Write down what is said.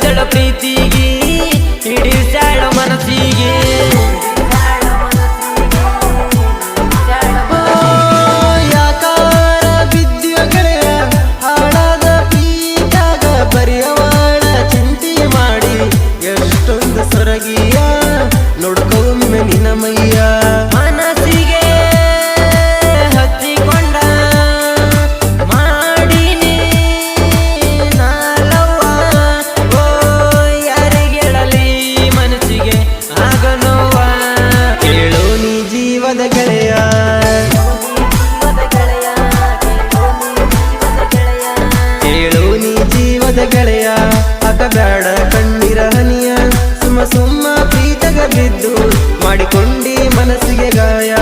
ಮಾಡಿದಳ ಪ್ರೀತಿಗೆ ಹಿಡಿಸಾಳ ಮನಸ್ಸಿಗೆ. ಯಾಕಾರ ಬಿದ್ದಿಯಗಡೆ ಚಿಂತೆ ಮಾಡಿ. ಎಷ್ಟೊಂದು ಜೀವದ ಗೆಳೆಯ. ಕೇಳು ನೀ ಜೀವದ ಗೆಳೆಯ. ಅಕಬೇಡ ಕಣ್ಣೀರ ಹನಿಯ. ಸುಮ್ಮ ಸುಮ್ಮ ಪ್ರೀತಗ ಬಿದ್ದು ಮಾಡಿಕೊಂಡಿ ಮನಸ್ಸಿಗೆ ಗಾಯ.